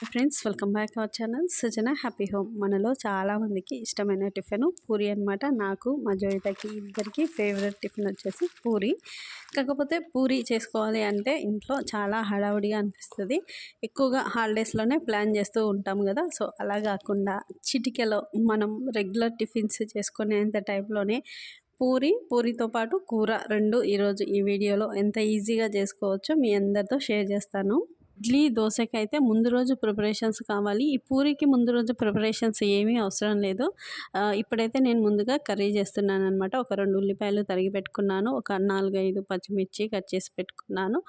Friends welcome back our channel. Sujana happy home. మనలో చాలామందికి ఇష్టమైన టిఫిన్ పూరి అనమాట నాకు మా జోయితకి ఇద్దరికి ఫేవరెట్ టిఫిన్ వచ్చేసి పూరి. కాకపోతే పూరి చేసుకోవాలి అంటే ఇంట్లో చాలా హడావుడిగా అనిపిస్తుంది. ఎక్కువగా హాలిడేస్లోనే ప్లాన్ చేస్తూ ఉంటాం కదా. సో అలా కాకుండా చిటికెలో మనం రెగ్యులర్ టిఫిన్స్ చేసుకునేంత టైంలోనే పూరి పూరితో పాటు కూర రెండు ఈరోజు ఈ వీడియోలో ఎంత ఈజీగా చేసుకోవచ్చో మీ అందరితో షేర్ చేస్తాను. ఇడ్లీ దోశకి అయితే ముందు రోజు ప్రిపరేషన్స్ కావాలి. ఈ పూరికి ముందు రోజు ప్రిపరేషన్స్ ఏమీ అవసరం లేదు. ఇప్పుడైతే నేను ముందుగా కర్రీ చేస్తున్నాను అనమాట ఒక రెండు ఉల్లిపాయలు తరిగి పెట్టుకున్నాను. ఒక నాలుగైదు పచ్చిమిర్చి కట్ చేసి పెట్టుకున్నాను.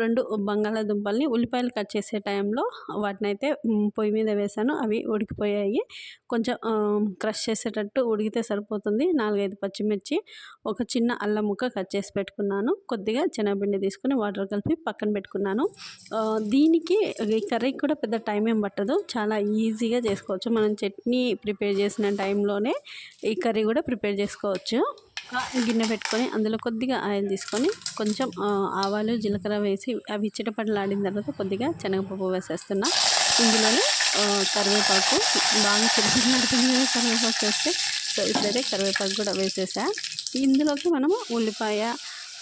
రెండు బంగాళాదుంపల్ని ఉల్లిపాయలు కట్ చేసే టైంలో వాటిని అయితే పొయ్యి మీద వేసాను. అవి ఉడికిపోయాయి. కొంచెం క్రష్ చేసేటట్టు ఉడికితే సరిపోతుంది. నాలుగైదు పచ్చిమిర్చి ఒక చిన్న అల్లం ముక్క కట్ చేసి పెట్టుకున్నాను. కొద్దిగా శనగపిండి తీసుకుని వాటర్ కలిపి పక్కన పెట్టుకున్నాను. దీనికి ఈ కర్రీకి కూడా పెద్ద టైం ఏం పట్టదు. చాలా ఈజీగా చేసుకోవచ్చు. మనం చట్నీ ప్రిపేర్ చేసిన టైంలోనే ఈ కర్రీ కూడా ప్రిపేర్ చేసుకోవచ్చు. గిన్నె పెట్టుకొని అందులో కొద్దిగా ఆయిల్ తీసుకొని కొంచెం ఆవాలు జీలకర్ర వేసి అవి చిటపటలాడిన తర్వాత కొద్దిగా శనగపప్పు వేసేస్తున్నా. ఇందులోనే కరివేపాకు బాగా చిటపటలాడుతుంది కరివేపాకు వేస్తే. సో ఇప్పుడైతే కరివేపాకు కూడా వేసేసా. ఇందులోకి మనము ఉల్లిపాయ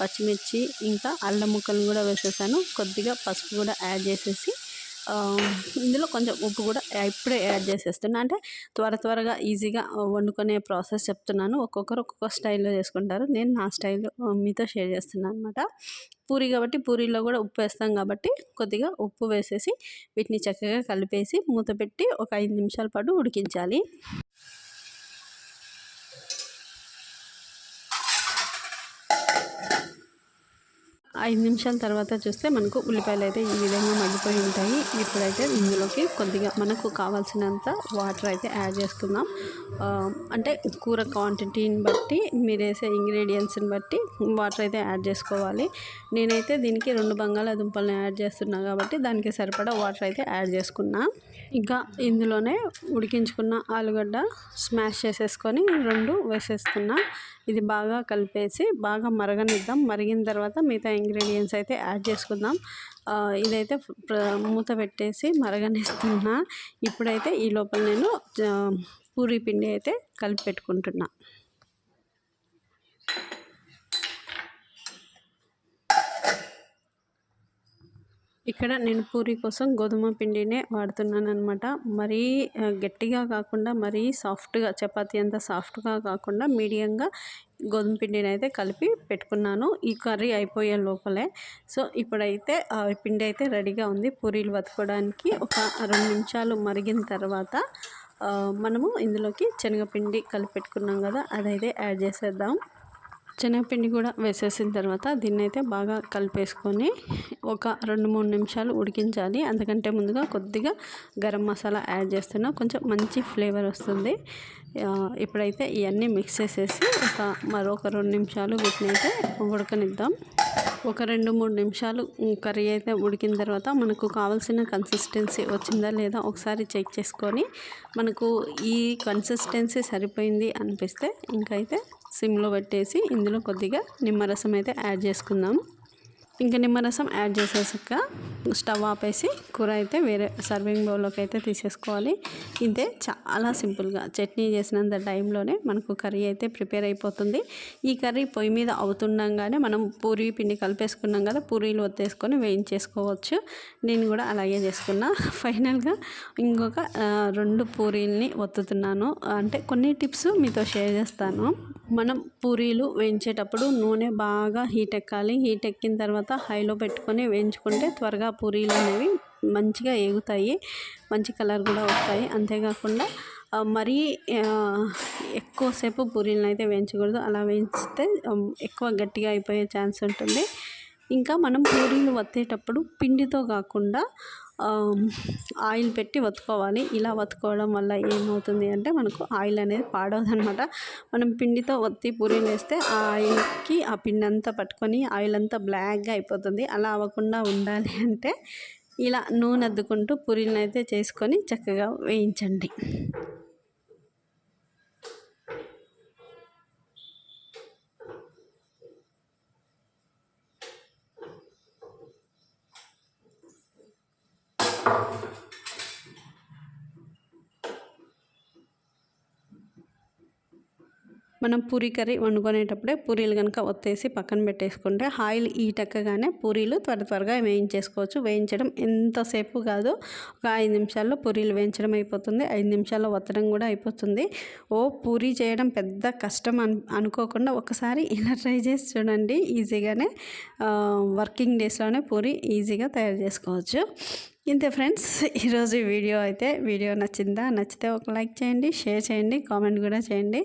పచ్చిమిర్చి ఇంకా అల్లం ముక్కలు కూడా వేసేసాను. కొద్దిగా పసుపు కూడా యాడ్ చేసేసి ఇందులో కొంచెం ఉప్పు కూడా ఇప్పుడే యాడ్ చేసేస్తున్నా. అంటే త్వర త్వరగా ఈజీగా వండుకునే ప్రాసెస్ చెప్తున్నాను. ఒక్కొక్కరు ఒక్కొక్క స్టైల్లో చేసుకుంటారు. నేను నా స్టైల్ మీతో షేర్ చేస్తున్నాను అనమాట పూరి కాబట్టి పూరీలో కూడా ఉప్పు వేస్తాం కాబట్టి కొద్దిగా ఉప్పు వేసేసి వీటిని చక్కగా కలిపేసి మూత పెట్టి ఒక ఐదు నిమిషాల పాటు ఉడికించాలి. ఐదు నిమిషాల తర్వాత చూస్తే మనకు ఉల్లిపాయలు అయితే ఈ విధంగా మగ్గిపోయి ఉంటాయి. ఇప్పుడైతే ఇందులోకి కొద్దిగా మనకు కావాల్సినంత వాటర్ అయితే యాడ్ చేసుకుందాం. అంటే కూర క్వాంటిటీని బట్టి మీరు వేసే ఇంగ్రీడియంట్స్ని బట్టి వాటర్ అయితే యాడ్ చేసుకోవాలి. నేనైతే దీనికి రెండు బంగాళాదుంపలను యాడ్ చేస్తున్నా కాబట్టి దానికి సరిపడా వాటర్ అయితే యాడ్ చేసుకున్నా. ఇంకా ఇందులోనే ఉడికించుకున్న ఆలుగడ్డ స్మాష్ చేసేసుకొని రెండు వేసేస్తున్నా. ఇది బాగా కలిపేసి బాగా మరగనిద్దాం. మరిగిన తర్వాత మిగతా ఇంగ్రీడియంట్స్ అయితే యాడ్ చేసుకుందాం. ఇదైతే మూత పెట్టేసి మరగనిస్తున్నా. ఇప్పుడైతే ఈ లోపల నేను పూరి పిండి అయితే కలిపి పెట్టుకుంటున్నా. ఇక్కడ నేను పూరి కోసం గోధుమ పిండినే వాడుతున్నాను అనమాట మరీ గట్టిగా కాకుండా మరీ సాఫ్ట్గా చపాతి అంత సాఫ్ట్గా కాకుండా మీడియంగా గోధుమ పిండిని అయితే కలిపి పెట్టుకున్నాను. ఈ కర్రీ అయిపోయే లోపలే. సో ఇప్పుడైతే పిండి అయితే రెడీగా ఉంది. పూరీలు వతుకోవడానికి ఒక రెండు నిమిషాలు మరిగిన తర్వాత మనము ఇందులోకి శనగపిండి కలిపి పెట్టుకున్నాం కదా అదైతే యాడ్ చేసేద్దాం. శనగపిండి కూడా వేసేసిన తర్వాత దీన్ని అయితే బాగా కలిపేసుకొని ఒక రెండు మూడు నిమిషాలు ఉడికించాలి. అందుకంటే ముందుగా కొద్దిగా గరం మసాలా యాడ్ చేస్తున్నా. కొంచెం మంచి ఫ్లేవర్ వస్తుంది. ఇప్పుడైతే ఇవన్నీ మిక్స్ చేసేసి ఒక మరొక రెండు నిమిషాలు వీటిని అయితే ఉడకనిద్దాం. ఒక రెండు మూడు నిమిషాలు కర్రీ అయితే ఉడికిన తర్వాత మనకు కావాల్సిన కన్సిస్టెన్సీ వచ్చిందా లేదా ఒకసారి చెక్ చేసుకొని మనకు ఈ కన్సిస్టెన్సీ సరిపోయింది అనిపిస్తే ఇంకైతే సిమ్లో పెట్టేసి ఇందులో కొద్దిగా నిమ్మరసం అయితే యాడ్ చేసుకుందాం. ఇంకా నిమ్మరసం యాడ్ చేసేసాక స్టవ్ ఆపేసి కూర అయితే వేరే సర్వింగ్ బౌల్లోకి అయితే తీసేసుకోవాలి. ఇదే చాలా సింపుల్గా చట్నీ చేసినంత టైంలోనే మనకు కర్రీ అయితే ప్రిపేర్ అయిపోతుంది. ఈ కర్రీ పొయ్యి మీద అవుతుండగానే మనం పూరి పిండి కలిపేసుకున్నాం కదా పూరీలు వత్తేసుకొని వేయించేసుకోవచ్చు. నేను కూడా అలాగే చేసుకున్నా. ఫైనల్గా ఇంకొక రెండు పూరీల్ని ఒత్తుతున్నాను. అంటే కొన్ని టిప్స్ మీతో షేర్ చేస్తాను. మనం పూరీలు వేయించేటప్పుడు నూనె బాగా హీట్ ఎక్కాలి. హీట్ ఎక్కిన తర్వాత హైలో పెట్టుకొని వేయించుకుంటే త్వరగా పూరీలు అనేవి మంచిగా ఎగుతాయి మంచి కలర్ కూడా వస్తాయి. అంతేకాకుండా మరీ ఎక్కువసేపు పూరీలను అయితే వేయించకూడదు. అలా వేయిస్తే ఎక్కువ గట్టిగా అయిపోయే ఛాన్స్ ఉంటుంది. ఇంకా మనం పూరీలు వత్తేటప్పుడు పిండితో కాకుండా ఆయిల్ పెట్టి వత్తుకోవాలి. ఇలా వత్తుకోవడం వల్ల ఏమవుతుంది అంటే మనకు ఆయిల్ అనేది పాడవదనమాట. మనం పిండితో వత్తి పూరీలు వేస్తే ఆ ఆయిల్కి ఆ పిండి అంతా పట్టుకొని ఆయిల్ అంతా బ్లాక్గా అయిపోతుంది. అలా అవ్వకుండా ఉండాలి అంటే ఇలా నూనె అద్దుకుంటూ పూరీలను అయితే చేసుకొని చక్కగా వేయించండి. మనం పూరీ కర్రీ వండుకునేటప్పుడే పూరీలు కనుక ఒత్తేసి పక్కన పెట్టేసుకుంటే ఆయిల్ ఈటక్కగానే పూరీలు త్వర త్వరగా వేయించేసుకోవచ్చు. వేయించడం ఎంతసేపు కాదు ఒక ఐదు నిమిషాల్లో పూరీలు వేయించడం అయిపోతుంది. ఐదు నిమిషాల్లో ఒత్తడం కూడా అయిపోతుంది. ఓ పూరీ చేయడం పెద్ద కష్టం అను అనుకోకుండా ఒకసారి ఇలా ట్రై చేసి చూడండి. ఈజీగానే వర్కింగ్ డేస్లోనే పూరి ఈజీగా తయారు చేసుకోవచ్చు. ఇంతే ఫ్రెండ్స్ ఈరోజు వీడియో అయితే వీడియో నచ్చిందా? నచ్చితే ఒక లైక్ చేయండి షేర్ చేయండి కామెంట్ కూడా చేయండి.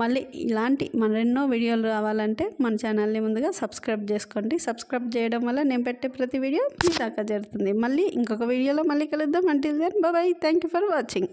మళ్ళీ ఇలాంటి మరెన్నో వీడియోలు రావాలంటే మన ఛానల్ని ముందుగా సబ్స్క్రైబ్ చేసుకోండి. సబ్స్క్రైబ్ చేయడం వల్ల నేను పెట్టే ప్రతి వీడియో మీ దాకా జరుగుతుంది మళ్ళీ ఇంకొక వీడియోలో మళ్ళీ కలుద్దాం. Until then bye thank you for watching